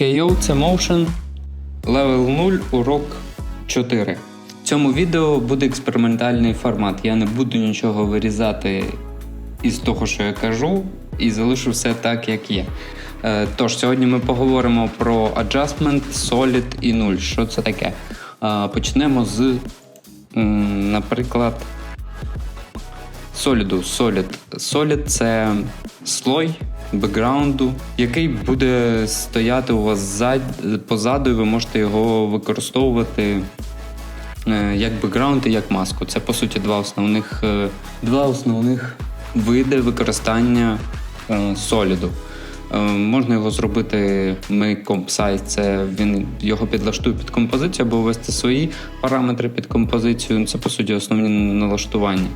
Heyo, це Motion. Level 0, урок 4. В цьому відео буде експериментальний формат. Я не буду нічого вирізати із того, що я кажу, і залишу все так, як є. Е, Тож, сьогодні ми поговоримо про Adjustment, Solid і 0. Що це таке? Е, Почнемо з, наприклад, Solid. Solid. Solid це слой бекграунду, який буде стояти у вас зад... позаду, і ви можете його використовувати е, як бекграунд і як маску. Це по суті два основних, е, два основних види використання е, соліду. Е, Можна його зробити make comp це він його підлаштує під композицію або ввести свої параметри під композицію. Це по суті основні налаштування.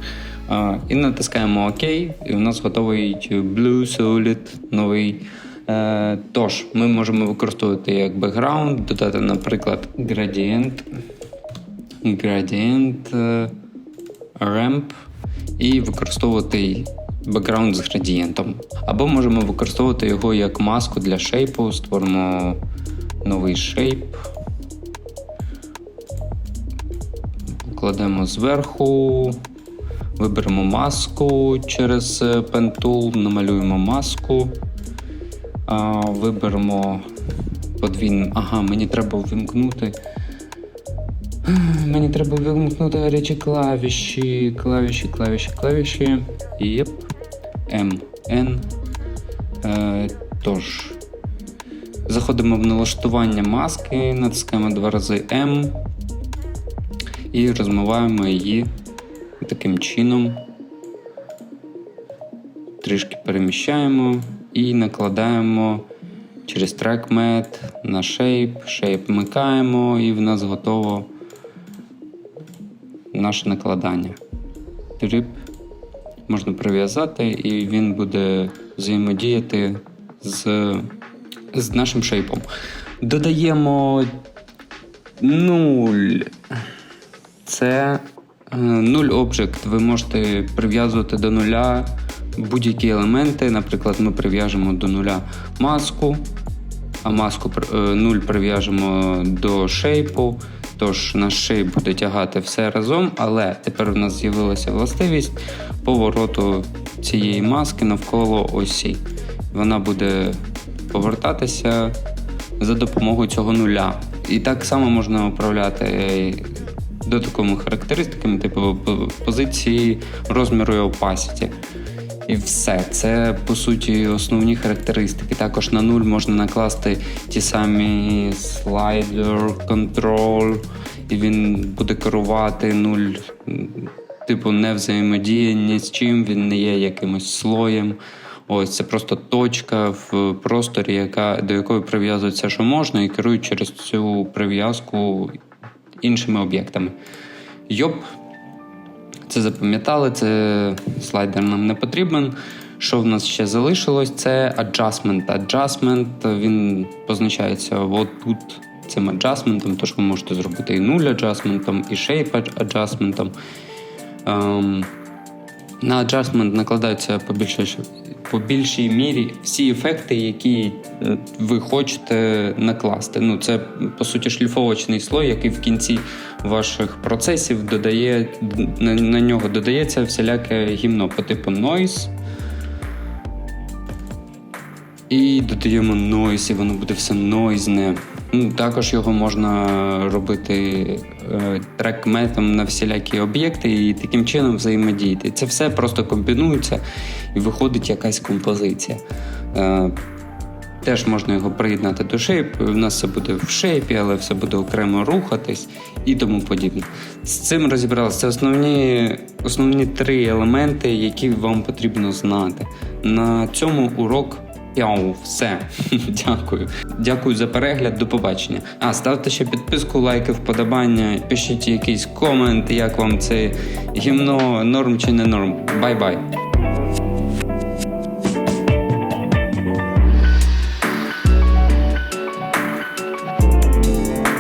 Е, І натискаємо ОК, і у нас готовий Blue Solid новий. Е, Тож, ми можемо використовувати як бекграунд, додати, наприклад, градієнт, градієнт, ramp і використовувати бекграунд з градієнтом. Або можемо використовувати його як маску для шейпу. Створимо новий шейп. Кладемо зверху, виберемо маску через е, Pen Tool, намалюємо маску. Виберемо подвійну. Ага, мені треба вимкнути. Мені треба вимкнути гарячі клавіші, клавіші, клавіші, клавіші. Єп. Н. Е, тож. Заходимо в налаштування маски, натискаємо два рази М і розмиваємо її таким чином. Трішки переміщаємо і накладаємо через TrackMat на Shape. Shape вмикаємо і в нас готово наше накладання. Трип можна прив'язати, і він буде взаємодіяти з, з нашим шейпом. Додаємо 0. Це е, нуль обжект. Ви можете прив'язувати до нуля будь-які елементи. Наприклад, ми прив'яжемо до нуля маску, а маску е, 0 прив'яжемо до шейпу. Тож наш шейп буде тягати все разом, але тепер у нас з'явилася властивість повороту цієї маски навколо осі. Вона буде повертатися за допомогою цього нуля. І так само можна управляти додатковими характеристиками, типу позиції, розміру і opacity. І все. Це по суті основні характеристики. Також на нуль можна накласти ті самі слайдер, контроль, і він буде керувати нуль, типу, не взаємодіє ні з чим, він не є якимось слоєм. Ось це просто точка в просторі, яка, до якої прив'язується, що можна, і керують через цю прив'язку іншими об'єктами. Йоп, це запам'ятали, це слайдер нам не потрібен. Що в нас ще залишилось? Це adjustment. Adjustment він позначається отут цим аджастментом, тож ви можете зробити і нуль аджастментом, і shape аджастментом. На аджастмент накладаються по більшій, по більшій мірі всі ефекти, які е, ви хочете накласти. Ну, це по суті шліфовочний слой, який в кінці ваших процесів додає на, на нього додається всіляке гімно по типу noise. І додаємо noise, і воно буде все нойзне. Також його можна робити е, трек-метом на всілякі об'єкти і таким чином взаємодіяти. Це все просто комбінується і виходить якась композиція. Е, Теж можна його приєднати до шейпу. У нас все буде в шейпі, але все буде окремо рухатись і тому подібне. З цим розібралися. Це основні, основні три елементи, які вам потрібно знати. На цьому урок. Яу, все. Дякую. Дякую за перегляд. До побачення. А, ставте ще підписку, лайки, вподобання, пишіть якийсь комент, як вам це гімно, норм чи не норм. Бай-бай.